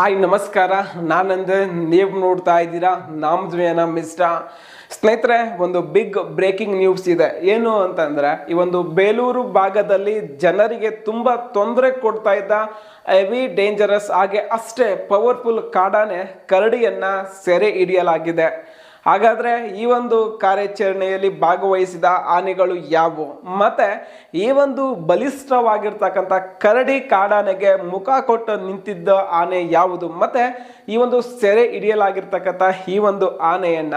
Hi, ನಮಸ್ಕಾರ. ನಾನಂದ್ರೆ ನೀವು ನೋಡ್ತಾ ಇದ್ದೀರಾ ನಾಮಧ್ವೇನ ಮಿಸ್ಟ ಸ್ನೇಹಿತರೆ, ಒಂದು ಬಿಗ್ ಬ್ರೇಕಿಂಗ್ ನ್ಯೂಸ್ ಇದೆ. ಏನು ಅಂತಂದರೆ, ಈ ಒಂದು ಬೇಲೂರು ಭಾಗದಲ್ಲಿ ಜನರಿಗೆ ತುಂಬಾ ತೊಂದರೆ ಕೊಡ್ತಾ ಇದ್ದ ಹೆವಿ ಡೇಂಜರಸ್ ಹಾಗೆ ಅಷ್ಟೇ ಪವರ್ಫುಲ್ ಕಾಡಾನೆ ಕರಡಿಯನ್ನು ಸೆರೆ ಹಿಡಿಯಲಾಗಿದೆ. ಹಾಗಾದ್ರೆ ಈ ಒಂದು ಕಾರ್ಯಾಚರಣೆಯಲ್ಲಿ ಭಾಗವಹಿಸಿದ ಆನೆಗಳು ಯಾವುವು? ಮತ್ತೆ ಈ ಒಂದು ಬಲಿಷ್ಠವಾಗಿರ್ತಕ್ಕಂಥ ಕರಡಿ ಕಾಡಾನೆಗೆ ಮುಖ ಕೊಟ್ಟು ನಿಂತಿದ್ದ ಆನೆ ಯಾವುದು? ಮತ್ತೆ ಈ ಒಂದು ಸೆರೆ ಹಿಡಿಯಲಾಗಿರ್ತಕ್ಕಂಥ ಈ ಒಂದು ಆನೆಯನ್ನ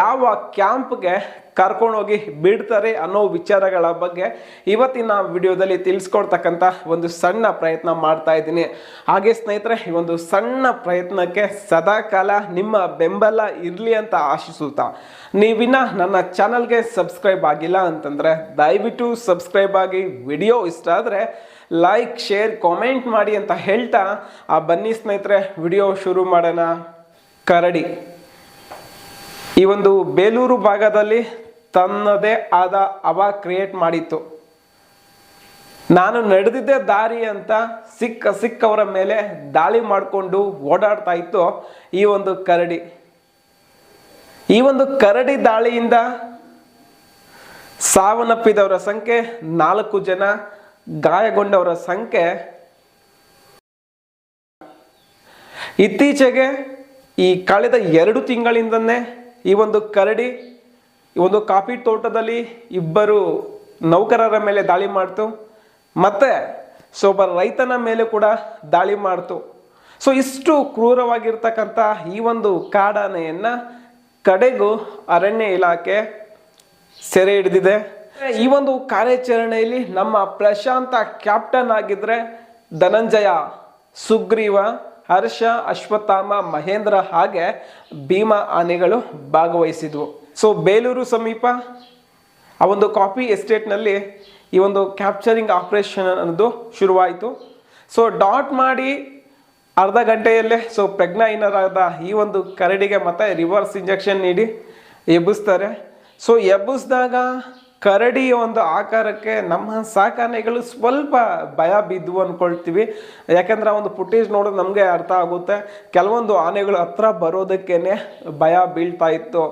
ಯಾವ ಕ್ಯಾಂಪ್ಗೆ ಕರ್ಕೊಂಡೋಗಿ ಬಿಡ್ತಾರೆ ಅನ್ನೋ ವಿಚಾರಗಳ ಬಗ್ಗೆ ಇವತ್ತಿನ ವಿಡಿಯೋದಲ್ಲಿ ತಿಳಿಸ್ಕೊಡ್ತಕ್ಕಂಥ ಒಂದು ಸಣ್ಣ ಪ್ರಯತ್ನ ಮಾಡ್ತಾ ಇದ್ದೀನಿ. ಹಾಗೆ ಸ್ನೇಹಿತರೆ, ಈ ಒಂದು ಸಣ್ಣ ಪ್ರಯತ್ನಕ್ಕೆ ಸದಾಕಾಲ ನಿಮ್ಮ ಬೆಂಬಲ ಇರಲಿ ಅಂತ ಆಶಿಸುತ್ತಾ. ನೀವಿನ್ನ ನನ್ನ ಚಾನಲ್ಗೆ ಸಬ್ಸ್ಕ್ರೈಬ್ ಆಗಿಲ್ಲ ಅಂತಂದರೆ ದಯವಿಟ್ಟು ಸಬ್ಸ್ಕ್ರೈಬ್ ಆಗಿ. ವಿಡಿಯೋ ಇಷ್ಟ ಆದರೆ ಲೈಕ್, ಶೇರ್, ಕಾಮೆಂಟ್ ಮಾಡಿ ಅಂತ ಹೇಳ್ತಾ ಆ ಬನ್ನಿ ಸ್ನೇಹಿತರೆ, ವಿಡಿಯೋ ಶುರು ಮಾಡೋಣ. ಕರಡಿ. ಈ ಒಂದು ಬೇಲೂರು ಭಾಗದಲ್ಲಿ ತನ್ನದೇ ಆದ ಅವ ಕ್ರಿಯೇಟ್ ಮಾಡಿತ್ತು. ನಾನು ನಡೆದಿದ್ದೆ ದಾರಿ ಅಂತ ಸಿಕ್ಕ ಸಿಕ್ಕವರ ಮೇಲೆ ದಾಳಿ ಮಾಡಿಕೊಂಡು ಓಡಾಡ್ತಾ ಇತ್ತು ಈ ಒಂದು ಕರಡಿ. ಈ ಒಂದು ಕರಡಿ ದಾಳಿಯಿಂದ ಸಾವನ್ನಪ್ಪಿದವರ ಸಂಖ್ಯೆ ನಾಲ್ಕು ಜನ, ಗಾಯಗೊಂಡವರ ಸಂಖ್ಯೆ ಇತ್ತೀಚೆಗೆ ಈ ಕಳೆದ ಎರಡು ತಿಂಗಳಿಂದನೇ ಈ ಒಂದು ಕರಡಿ ಒಂದು ಕಾಫಿ ತೋಟದಲ್ಲಿ ಇಬ್ಬರು ನೌಕರರ ಮೇಲೆ ದಾಳಿ ಮಾಡ್ತು, ಮತ್ತೆ ಸೊ ಒಬ್ಬ ರೈತನ ಮೇಲೆ ಕೂಡ ದಾಳಿ ಮಾಡ್ತು. ಸೊ ಇಷ್ಟು ಕ್ರೂರವಾಗಿರ್ತಕ್ಕಂಥ ಈ ಒಂದು ಕಾಡಾನೆಯನ್ನ ಕಡೆಗೂ ಅರಣ್ಯ ಇಲಾಖೆ ಸೆರೆ ಹಿಡಿದಿದೆ. ಈ ಒಂದು ಕಾರ್ಯಾಚರಣೆಯಲ್ಲಿ ನಮ್ಮ ಪ್ರಶಾಂತ ಕ್ಯಾಪ್ಟನ್ ಆಗಿದ್ರೆ ಧನಂಜಯ, ಸುಗ್ರೀವ, ಹರ್ಷ, ಅಶ್ವತ್ಥಾಮ, ಮಹೇಂದ್ರ ಹಾಗೆ ಭೀಮಾ ಆನೆಗಳು ಭಾಗವಹಿಸಿದ್ವು. ಸೊ ಬೇಲೂರು ಸಮೀಪ ಆ ಒಂದು ಕಾಫಿ ಎಸ್ಟೇಟ್ನಲ್ಲಿ ಈ ಒಂದು ಕ್ಯಾಪ್ಚರಿಂಗ್ ಆಪರೇಷನ್ ಅನ್ನೋದು ಶುರುವಾಯಿತು. ಸೊ ಡಾಟ್ ಮಾಡಿ ಅರ್ಧ ಗಂಟೆಯಲ್ಲೇ ಸೊ ಪ್ರಜ್ಞಾಹೀನರಾದ ಈ ಒಂದು ಕರಡಿಗೆ ಮತ್ತೆ ರಿವರ್ಸ್ ಇಂಜೆಕ್ಷನ್ ನೀಡಿ ಎಬ್ಬಿಸ್ತಾರೆ. ಸೊ ಎಬ್ಬಿಸಿದಾಗ ಕರಡಿಯ ಒಂದು ಆಕಾರಕ್ಕೆ ನಮ್ಮ ಸಾಕಾನೆಗಳು ಸ್ವಲ್ಪ ಭಯ ಬಿದ್ದು ಅಂದ್ಕೊಳ್ತೀವಿ ಯಾಕಂದ್ರೆ ಒಂದು ಫುಟೇಜ್ ನೋಡೋದು ನಮಗೆ ಅರ್ಥ ಆಗುತ್ತೆ. ಕೆಲವೊಂದು ಆನೆಗಳು ಹತ್ರ ಬರೋದಕ್ಕೇನೆ ಭಯ ಬೀಳ್ತಾ ಇತ್ತು.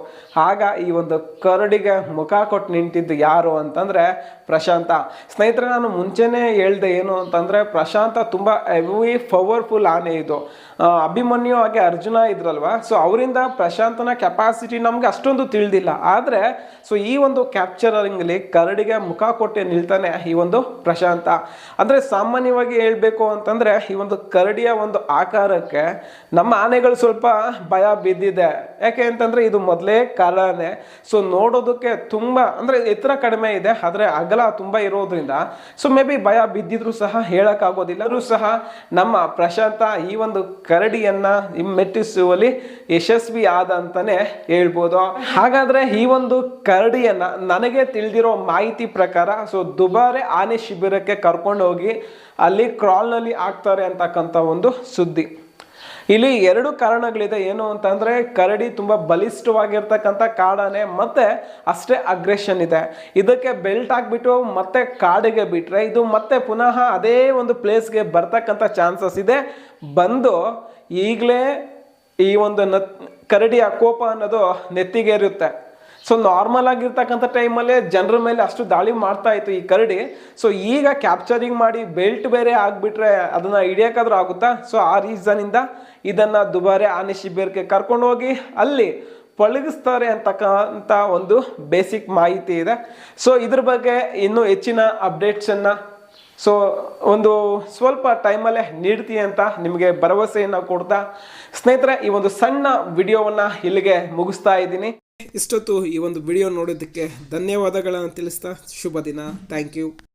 ಆಗ ಈ ಒಂದು ಕರಡಿಗೆ ಮುಖ ಕೊಟ್ಟು ನಿಂತಿದ್ದು ಯಾರು ಅಂತಂದ್ರೆ ಪ್ರಶಾಂತ. ಸ್ನೇಹಿತರೆ, ನಾನು ಮುಂಚೆನೇ ಹೇಳ್ದೆ ಏನು ಅಂತಂದ್ರೆ ಪ್ರಶಾಂತ ತುಂಬ ಹೆವಿ ಪವರ್ಫುಲ್ ಆನೆ ಇದು. ಅಭಿಮನ್ಯು ಹಾಗೆ ಅರ್ಜುನ ಇದ್ರಲ್ವ? ಸೊ ಅವರಿಂದ ಪ್ರಶಾಂತನ ಕೆಪಾಸಿಟಿ ನಮ್ಗೆ ಅಷ್ಟೊಂದು ತಿಳಿದಿಲ್ಲ. ಆದ್ರೆ ಸೊ ಈ ಒಂದು ಕ್ಯಾಪ್ಚರಿಂಗ್ಲಿ ಕರಡಿಗೆ ಮುಖ ಕೊಟ್ಟೆ ನಿಲ್ತಾನೆ ಈ ಒಂದು ಪ್ರಶಾಂತ. ಅಂದ್ರೆ ಸಾಮಾನ್ಯವಾಗಿ ಹೇಳ್ಬೇಕು ಅಂತಂದ್ರೆ ಈ ಒಂದು ಕರಡಿಯ ಒಂದು ಆಕಾರಕ್ಕೆ ನಮ್ಮ ಆನೆಗಳು ಸ್ವಲ್ಪ ಭಯ ಬಿದ್ದಿದೆ. ಯಾಕೆ ಅಂತಂದ್ರೆ ಇದು ಮೊದಲೇ ಕಾರಣನೇ ಸೊ ನೋಡೋದಕ್ಕೆ ತುಂಬಾ, ಅಂದ್ರೆ ಎತ್ತರ ಕಡಿಮೆ ಇದೆ, ಆದ್ರೆ ಅಗಲ ತುಂಬಾ ಇರೋದ್ರಿಂದ ಸೊ ಮೇ ಬಿ ಭಯ ಬಿದ್ದಿದ್ರು ಸಹ ಹೇಳೋಕ್ಕಾಗೋದಿಲ್ಲರೂ ಸಹ ನಮ್ಮ ಪ್ರಶಾಂತ ಈ ಒಂದು ಕರಡಿಯನ್ನ ಮೆಟ್ಟಿಸುವಲ್ಲಿ ಯಶಸ್ವಿ ಆದ ಅಂತಾನೆ ಹೇಳ್ಬೋದು. ಹಾಗಾದ್ರೆ ಈ ಒಂದು ಕರಡಿಯನ್ನ ನನಗೆ ತಿಳಿದಿರೋ ಮಾಹಿತಿ ಪ್ರಕಾರ ಸೊ ದುಬಾರೆ ಆನೆ ಶಿಬಿರಕ್ಕೆ ಕರ್ಕೊಂಡು ಹೋಗಿ ಅಲ್ಲಿ ಕ್ರಾಲ್ನಲ್ಲಿ ಆಗ್ತಾರೆ ಅಂತಕ್ಕಂಥ ಒಂದು ಸುದ್ದಿ. ಇಲ್ಲಿ ಎರಡು ಕಾರಣಗಳಿದೆ. ಏನು ಅಂತಂದರೆ, ಕರಡಿ ತುಂಬಾ ಬಲಿಷ್ಠವಾಗಿರ್ತಕ್ಕಂಥ ಕಾಡಾನೆ, ಮತ್ತೆ ಅಷ್ಟೇ ಅಗ್ರೆಷನ್ ಇದೆ. ಇದಕ್ಕೆ ಬೆಲ್ಟ್ ಹಾಕ್ಬಿಟ್ಟು ಮತ್ತೆ ಕಾಡಿಗೆ ಬಿಟ್ರೆ, ಇದು ಮತ್ತೆ ಪುನಃ ಅದೇ ಒಂದು ಪ್ಲೇಸ್ಗೆ ಬರ್ತಕ್ಕಂಥ ಚಾನ್ಸಸ್ ಇದೆ. ಬಂದು ಈಗಲೇ ಈ ಒಂದು ನತ್, ಕರಡಿಯ ಕೋಪ ಅನ್ನೋದು ನೆತ್ತಿಗೆ ಇರುತ್ತೆ ಸೊ ನಾರ್ಮಲ್ ಆಗಿರ್ತಕ್ಕಂಥ ಟೈಮಲ್ಲೇ ಜನರ ಮೇಲೆ ಅಷ್ಟು ದಾಳಿ ಮಾಡ್ತಾ ಇತ್ತು ಈ ಕರಡಿ. ಸೊ ಈಗ ಕ್ಯಾಪ್ಚರಿಂಗ್ ಮಾಡಿ ಬೆಲ್ಟ್ ಬೇರೆ ಆಗಿಬಿಟ್ರೆ ಅದನ್ನು ಹಿಡಿಯೋಕ್ಕಾದ್ರೂ ಆಗುತ್ತಾ? ಸೊ ಆ ರೀಸನಿಂದ ಇದನ್ನು ದುಬಾರಿ ಆನೆ ಶಿಬಿರಕ್ಕೆ ಕರ್ಕೊಂಡು ಹೋಗಿ ಅಲ್ಲಿ ಪಳಗಿಸ್ತಾರೆ ಅಂತಕ್ಕಂಥ ಒಂದು ಬೇಸಿಕ್ ಮಾಹಿತಿ ಇದೆ. ಸೊ ಇದ್ರ ಬಗ್ಗೆ ಇನ್ನೂ ಹೆಚ್ಚಿನ ಅಪ್ಡೇಟ್ಸನ್ನು ಸೊ ಒಂದು ಸ್ವಲ್ಪ ಟೈಮಲ್ಲೇ ನೀಡ್ತೀನಿ ಅಂತ ನಿಮಗೆ ಭರವಸೆಯನ್ನು ಕೊಡ್ತಾ. ಸ್ನೇಹಿತರೆ, ಈ ಒಂದು ಸಣ್ಣ ವಿಡಿಯೋವನ್ನು ಇಲ್ಲಿಗೆ ಮುಗಿಸ್ತಾ ಇದ್ದೀನಿ. ಇಷ್ಟೊತ್ತು ಈ ಒಂದು ವಿಡಿಯೋ ನೋಡಿದ್ದಕ್ಕೆ ಧನ್ಯವಾದಗಳನ್ನು ತಿಳಿಸ್ತಾ ಶುಭ ದಿನ. Thank you